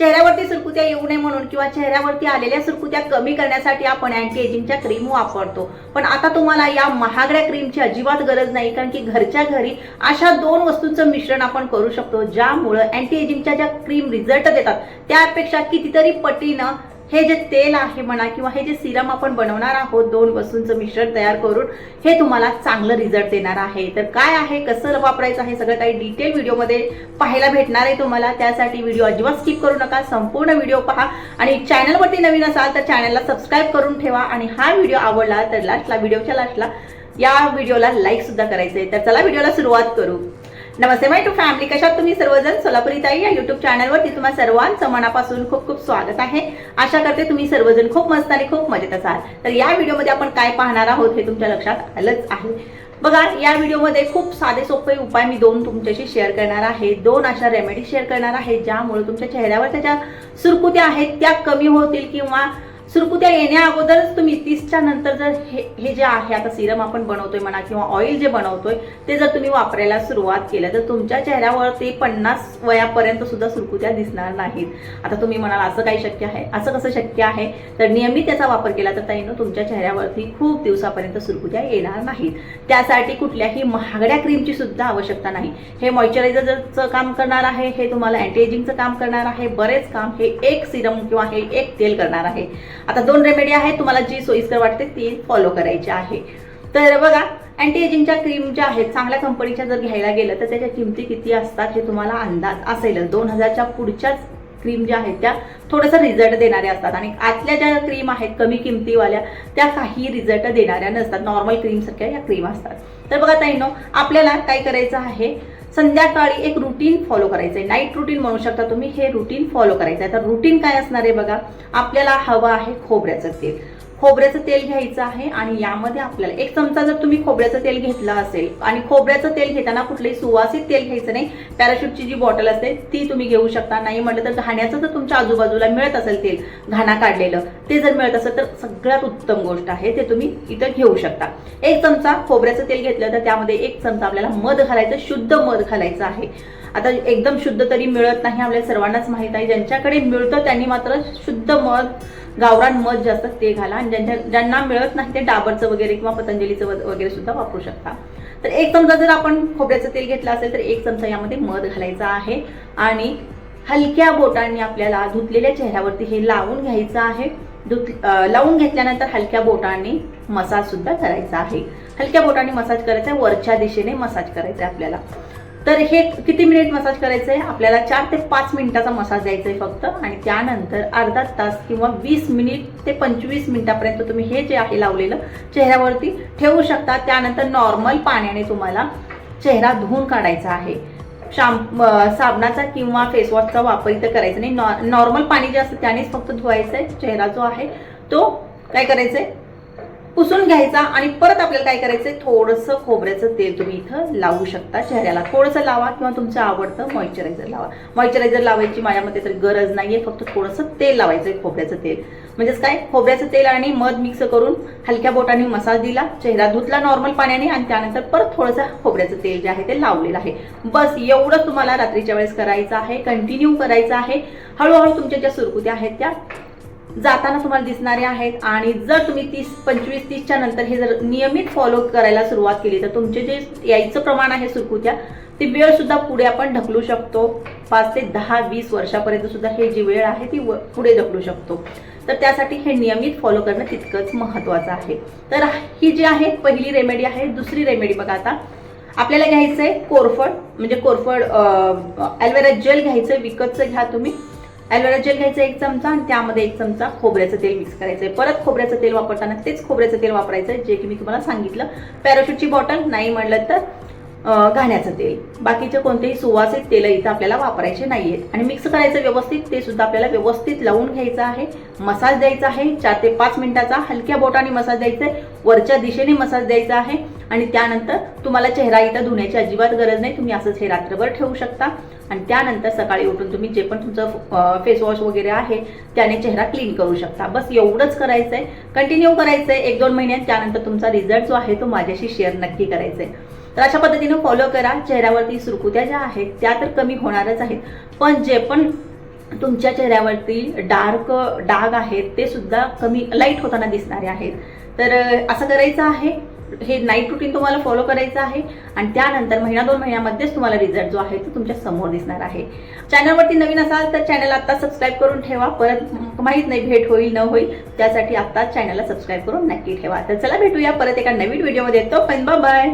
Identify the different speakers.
Speaker 1: चेहऱ्यावरती सुरकुत्या येऊ नये म्हणून किंवा चेहऱ्यावरती आलेल्या सुरकुत्या कमी करण्यासाठी आपण अँटी एजिंगच्या क्रीम वापरतो. पण आता तुम्हाला या महागड्या क्रीमची अजिबात गरज नाही कारण की घरच्या घरी अशा दोन वस्तूंचं मिश्रण आपण करू शकतो ज्यामुळं अँटी एजिंगच्या ज्या क्रीम रिझल्ट देतात त्यापेक्षा कितीतरी पटीनं हे जे तेल आहे म्हणा किंवा हे जे सिरम आपण बनवणार आहोत दोन वस्तूंचं मिश्रण तयार करून हे तुम्हाला चांगलं रिझल्ट देणार आहे. तर काय आहे कसं वापरायचं आहे सगळं काही डिटेल व्हिडिओमध्ये पाहायला भेटणार आहे तुम्हाला. त्यासाठी व्हिडिओ अजिबात स्किप करू नका संपूर्ण व्हिडिओ पहा. आणि चॅनलवरती नवीन असाल तर चॅनलला सबस्क्राईब करून ठेवा. आणि हा व्हिडिओ आवडला तर लास्टला व्हिडिओच्या लास्टला या व्हिडिओला लाईक सुद्धा करायचं आहे तर चला व्हिडिओला सुरुवात करू. नमस्ते माय टू फॅमिली कशात तुम्ही सर्वजण? सोलापुरी ताई या युट्यूब चॅनलवरती तुम्हा सर्वांचं मनापासून खूप खूप स्वागत आहे. आशा करते तुम्ही सर्वजण खूप मस्त आणि खूप मजेत असाल तर या व्हिडिओमध्ये आपण काय पाहणार आहोत हे तुमच्या लक्षात आलंच आहे. बघा या व्हिडिओमध्ये खूप साधे सोपे उपाय मी दोन तुमच्याशी शेअर करणार आहे. दोन अशा रेमेडी शेअर करणार आहे ज्यामुळे तुमच्या चेहऱ्यावर त्याच्या सुरकुत्या आहेत त्या कमी होतील किंवा सुरकुत्या येण्या अगोदरच तुम्ही तीसच्या नंतर जर हे हे जे आहे आता सिरम आपण बनवतोय म्हणा किंवा ऑइल जे बनवतोय ते जर तुम्ही वापरायला सुरुवात केलं तर तुमच्या चेहऱ्यावरती पन्नास वयापर्यंत सुद्धा सुरकुत्या दिसणार नाहीत. आता तुम्ही म्हणाल असं काही शक्य आहे? असं कसं शक्य आहे? तर नियमित त्याचा वापर केला तर ताईनं तुमच्या चेहऱ्यावरती खूप दिवसापर्यंत सुरकुत्या येणार नाहीत. त्यासाठी कुठल्याही महागड्या क्रीमची सुद्धा आवश्यकता नाही. हे मॉइश्चरायझरचं काम करणार आहे हे तुम्हाला अँटी एजिंगचं काम करणार आहे. बरेच काम हे एक सिरम किंवा हे एक तेल करणार आहे. आता दोन रेमेडी आहेत तुम्हाला जी सोयीस्कर वाटते ती फॉलो करायची आहे. तर बघा अँटी एजिंगच्या क्रीम ज्या आहेत चांगल्या कंपनीच्या जर घ्यायला गेलं तर त्याच्या किमती किती असतात हे तुम्हाला अंदाज असेलच. दोन हजारच्या पुढच्याच क्रीम ज्या आहेत त्या थोडंसं रिझल्ट देणाऱ्या असतात. आणि आतल्या ज्या क्रीम आहेत कमी किमतीवाल्या त्या काही रिझल्ट देणाऱ्या नसतात. नॉर्मल क्रीमसारख्या या क्रीम असतात. तर बघा ताईनो आपल्याला काय करायचं आहे? संध्याकाळी एक रुटीन फॉलो करायचं आहे नाईट रुटीन म्हणू शकता तुम्ही. हे रुटीन फॉलो करायचं आहे तर रुटीन काय असणार आहे बघा. आपल्याला हवं आहे खोबऱ्याचं तेल. खोबऱ्याचं तेल घ्यायचं आहे आणि यामध्ये आपल्याला एक चमचा जर तुम्ही खोबऱ्याचं तेल घेतलं असेल आणि खोबऱ्याचं तेल घेताना कुठलंही सुवासित तेल घ्यायचं नाही पॅराशूटची जी बॉटल असते ती तुम्ही घेऊ शकता. नाही म्हटलं तर घाण्याचं जर तुमच्या आजूबाजूला मिळत असेल तेल घाणा काढलेलं ते जर मिळत असेल तर सगळ्यात उत्तम गोष्ट आहे ते तुम्ही इथं घेऊ शकता. एक चमचा खोबऱ्याचं तेल घेतलं तर त्यामध्ये एक चमचा आपल्याला मध घालायचं शुद्ध मध घालायचं आहे. आता एकदम शुद्ध तरी मिळत नाही आपल्या सर्वांनाच माहीत आहे ज्यांच्याकडे मिळतं त्यांनी मात्र शुद्ध मध गावरान मध जे असतं ते घाला. आणि ज्यांच्या ज्यांना मिळत नाही ते डाबरचं वगैरे किंवा पतंजलीचं वगैरे सुद्धा वापरू शकता. तर एक चमचा जर आपण खोबऱ्याचं तेल घेतलं असेल तर एक चमचा यामध्ये मध घालायचा आहे. आणि हलक्या बोटांनी आपल्याला धुतलेल्या चेहऱ्यावरती हे लावून घ्यायचं आहे. धुत लावून घेतल्यानंतर हलक्या बोटांनी मसाज सुद्धा करायचा आहे. हलक्या बोटांनी मसाज करायचा आहे वरच्या दिशेने मसाज करायचा आहे आपल्याला. तर हे किती मिनिट मसाज करायचं आहे आपल्याला चार ते पाच मिनिटाचा मसाज द्यायचा आहे फक्त. आणि त्यानंतर अर्धा तास किंवा वीस मिनिट ते पंचवीस मिनिटापर्यंत तुम्ही हे जे आहे लावलेलं चेहऱ्यावरती ठेवू शकता. त्यानंतर नॉर्मल पाण्याने तुम्हाला चेहरा धुवून काढायचा आहे. शाम साबणाचा किंवा फेसवॉशचा वापर इथं करायचा नाही. नॉ नॉर्मल पाणी जे असतं त्यानेच फक्त धुवायचं आहे चेहरा जो आहे तो काय करायचं आहे पुसून घ्यायचा आणि परत आपल्याला काय करायचंय? थोडंसं खोबऱ्याचं तेल तुम्ही इथं लावू शकता चेहऱ्याला. थोडंसं लावा किंवा तुमचं आवडतं मॉइश्चरायझर लावा. मॉइश्चरायझर लावायची माझ्या मते तरी गरज नाहीये फक्त थोडंसं तेल लावायचंय खोबऱ्याचं तेल. म्हणजेच काय? खोबऱ्याचं तेल आणि मध मिक्स करून हलक्या बोटाने मसाज दिला चेहरा धुतला नॉर्मल पाण्याने आणि त्यानंतर परत थोडंसं खोबऱ्याचं तेल जे आहे ते लावलेलं आहे. बस एवढंच तुम्हाला रात्रीच्या वेळेस करायचं आहे कंटिन्यू करायचं आहे. हळूहळू तुमच्या ज्या सुरकुत्या आहेत त्या जाताना तुम्हाला दिसणारे आहेत. आणि जर तुम्ही तीस पंचवीस तीसच्या नंतर हे जर नियमित फॉलो करायला सुरुवात केली तर तुमचे जे यायचं प्रमाण आहे सुरकुत्या ती वेळ सुद्धा पुढे आपण ढकलू शकतो. पाच ते दहा वीस वर्षापर्यंत सुद्धा हे जी वेळ आहे ती पुढे ढकलू शकतो. तर त्यासाठी हे नियमित फॉलो करणं तितकंच महत्त्वाचं आहे. तर ही जी आहे पहिली रेमेडी आहे दुसरी रेमेडी बघा आता. आपल्याला घ्यायचं आहे कोरफड म्हणजे कोरफड ॲलोवेरा जेल घ्यायचं आहे विकतचं घ्या तुम्ही. ॲलोवेरा जेल घ्यायचं एक चमचा आणि त्यामध्ये एक चमचा खोबऱ्याचं तेल मिक्स करायचं आहे परत खोबऱ्याचं तेल वापरताना तेच खोबऱ्याचं तेल वापरायचं आहे जे की मी तुम्हाला सांगितलं. पॅराशूटची बॉटल नाही म्हणलं तर घाण्याचं तेल. बाकीचे कोणतेही सुवासित तेल इथं आपल्याला वापरायचे नाहीयेत आणि मिक्स करायचं व्यवस्थित ते सुद्धा आपल्याला व्यवस्थित लावून घ्यायचं आहे. मसाज द्यायचा आहे. चार ते पाच मिनिटाचा हलक्या बोटाने मसाज द्यायचा आहे वरच्या दिशेने मसाज द्यायचा आहे. आणि त्यानंतर तुम्हाला चेहरा इथं धुण्याची अजिबात गरज नाही. तुम्ही असंच हे रात्रभर ठेवू शकता. आणि त्यानंतर सकाळी उठून तुम्ही जे पण तुमचं फेस वॉश वगैरे आहे त्याने चेहरा क्लीन करू शकता. बस एवढंच करायचं आहे कंटिन्यू करायचं आहे एक दोन महिन्यात त्यानंतर तुमचा रिझल्ट जो आहे तो माझ्याशी शेअर नक्की करायचा आहे तर अशा पद्धतीने फॉलो करा. चेहऱ्यावरती सुरकुत्या ज्या आहेत त्या तर कमी होणारच आहेत. पण जे पण तुमच्या चेहऱ्यावरती डार्क डाग आहेत ते सुद्धा कमी लाइट होताना दिसणारे आहेत. तर असं करायचं आहे. हे नाईट रुटीन तुम्हाला फॉलो करायचं आहे. आणि त्यानंतर महिना दोन महिन्यामध्येच तुम्हाला रिझल्ट जो आहे तो तुमच्यासमोर दिसणार आहे. चॅनलवरती नवीन असाल तर चॅनल आता सबस्क्राईब करून ठेवा. परत माहीत नाही भेट होईल न होईल त्यासाठी आत्ताच चॅनलला सबस्क्राईब करून नक्की ठेवा. तर चला भेटूया परत एका नवीन व्हिडिओमध्ये येतो पण बाय